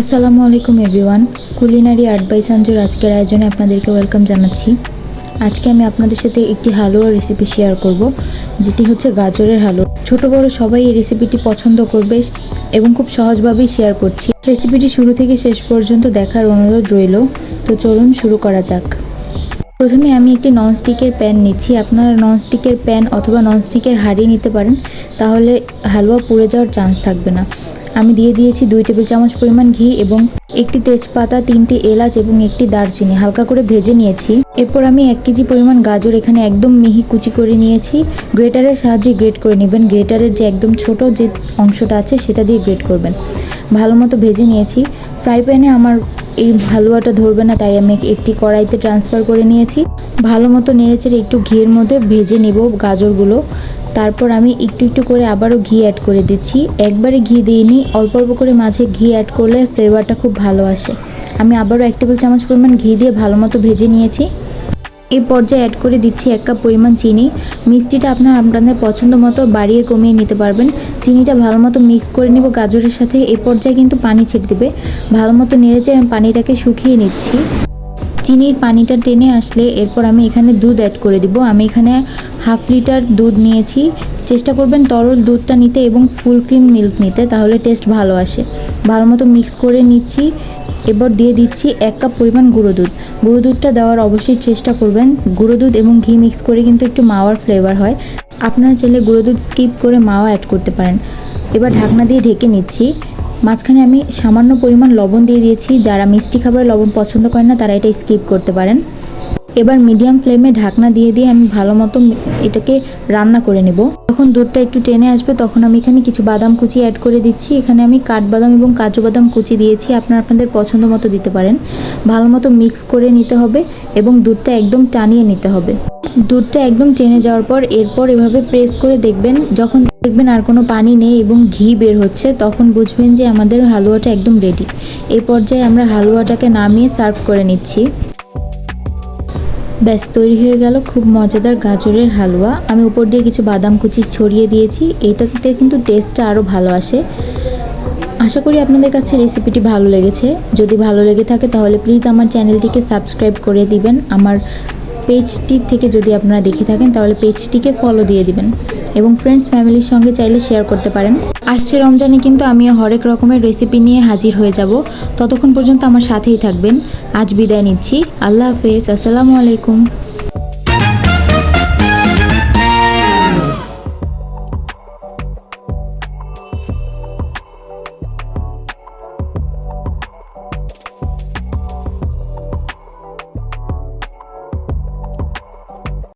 আসসালামু আলাইকুম, everyone. Culinary art by সঞ্জুর আজকের আয়োজনে আপনাদেরকে ওয়েলকাম জানাচ্ছি। আজকে আমি আপনাদের সাথে একটি হালুয়া রেসিপি শেয়ার করব, যেটি হচ্ছে গাজরের হালুয়া। ছোট, বড় সবাই এই রেসিপিটি পছন্দ করবে এবং খুব সহজভাবেই শেয়ার করছি। রেসিপিটি শুরু থেকে শেষ পর্যন্ত দেখার অনুরোধ রইল, তো চলুন শুরু করা যাক। প্রথমে আমি একটি ননস্টিকের প্যান নিচ্ছি। আপনারা ননস্টিকের প্যান অথবা ননস্টিকের হাঁড়ি নিতে পারেন, তাহলে হালুয়া পুড়ে যাওয়ার চান্স থাকবে না। আমি দিয়ে দিয়েছি দুই টেবিল চামচ পরিমাণ ঘি এবং একটি তেজপাতা, তিনটি এলাচ এবং একটি দারচিনি। হালকা করে ভেজে নিয়েছি। এরপর আমি এক কেজি পরিমাণ গাজর এখানে একদম মিহি কুচি করে নিয়েছি। গ্রেটারের সাহায্যে গ্রেট করে নেবেন। গ্রেটারের যে একদম ছোট যে অংশটা আছে, সেটা দিয়ে গ্রেট করবেন। ভালো মতো ভেজে নিয়েছি। ফ্রাই প্যানে আমার এই হালুয়াটা ধরবে না, তাই আমি একটি কড়াইতে ট্রান্সফার করে নিয়েছি। ভালো মতো নেড়েচেড়ে একটু ঘিয়ের মধ্যে ভেজে নেব গাজরগুলো। তারপর আমি একটু একটু করে আবারও ঘি অ্যাড করে দিচ্ছি। একবারে ঘি দিইনি, অল্প অল্প করে মাঝে ঘি অ্যাড করলে ফ্লেভারটা খুব ভালো আসে। আমি আবারও এক টেবিল চামচ পরিমাণ ঘি দিয়ে ভালো মতো ভেজে নিয়েছি। এই পর্যায়ে অ্যাড করে দিচ্ছি এক কাপ পরিমাণ চিনি। মিষ্টিটা আপনার আপনাদের পছন্দ মতো বাড়িয়ে কমিয়ে নিতে পারবেন। চিনিটা ভালো মতো মিক্স করে নেব গাজরের সাথে। এই পর্যায়ে কিন্তু পানি ছেড়ে দেবে। ভালো মতো নেড়েচে আমি পানিটাকে শুকিয়ে নিচ্ছি। চিনির পানিটা টেনে আসলে এরপর আমি এখানে দুধ অ্যাড করে দিব। আমি এখানে হাফ লিটার দুধ নিয়েছি। চেষ্টা করবেন তরল দুধটা নিতে এবং ফুল ক্রিম মিল্ক নিতে, তাহলে টেস্ট ভালো আসে। ভালো মতো মিক্স করে নিচ্ছি। এবার দিয়ে দিচ্ছি এক কাপ পরিমাণ গুঁড়ো দুধ। গুঁড়ো দুধটা দেওয়ার অবশ্যই চেষ্টা করবেন। গুঁড়ো দুধ এবং ঘি মিক্স করে কিন্তু একটু মাওয়ার ফ্লেভার হয়। আপনারা চাইলে গুঁড়ো দুধ স্কিপ করে মাওয়া অ্যাড করতে পারেন। এবার ঢাকনা দিয়ে ঢেকে নিচ্ছি। মাঝখানে আমি সামান্য পরিমাণ লবণ দিয়ে দিয়েছি। যারা মিষ্টি খাবারে লবণ পছন্দ করেন না, তারা এটা স্কিপ করতে পারেন। এবার মিডিয়াম ফ্লেমে ঢাকনা দিয়ে দিয়ে আমি ভালো মতো এটাকে রান্না করে নেব। যখন দুধটা একটু টেনে আসবে, তখন আমি এখানে কিছু বাদাম কুচি অ্যাড করে দিচ্ছি। এখানে আমি কাঠবাদাম এবং কাজু বাদাম কুচি দিয়েছি। আপনারা আপনাদের পছন্দ মতো দিতে পারেন। ভালো মতো মিক্স করে নিতে হবে এবং দুধটা একদম টানিয়ে নিতে হবে। দুধটা একদম টেনে যাওয়ার পর এরপর এভাবে প্রেস করে দেখবেন, যখন দেখবেন আর কোনো পানি নেই এবং ঘি বের হচ্ছে, তখন বুঝবেন যে আমাদের হালুয়াটা একদম রেডি এই পর্যায়ে আমরা হালুয়াটাকে নামিয়ে সার্ভ করে নিচ্ছি। ব্যাস, তৈরি হয়ে গেল খুব মজাদার গাজরের হালুয়া। আমি উপর দিয়ে কিছু বাদাম কুচি ছড়িয়ে দিয়েছি। এটাতে কিন্তু টেস্টটা আরও ভালো আসে। আশা করি আপনাদের কাছে রেসিপিটি ভালো লেগেছে। যদি ভালো লেগে থাকে তাহলে প্লিজ আমার চ্যানেলটিকে সাবস্ক্রাইব করে দিবেন। আমার পেজটি থেকে যদি আপনারা দেখে থাকেন, তাহলে পেজটিকে ফলো দিয়ে দিবেন এবং ফ্রেন্ডস ফ্যামিলির সঙ্গে চাইলে শেয়ার করতে পারেন। আসছে রমজানে কিন্তু আমিও হরেক রকমের রেসিপি নিয়ে হাজির হয়ে যাব। ততক্ষণ পর্যন্ত আমার সাথেই থাকবেন। আজ বিদায় নিচ্ছি। আল্লাহ হাফেজ। আসসালামু আলাইকুম।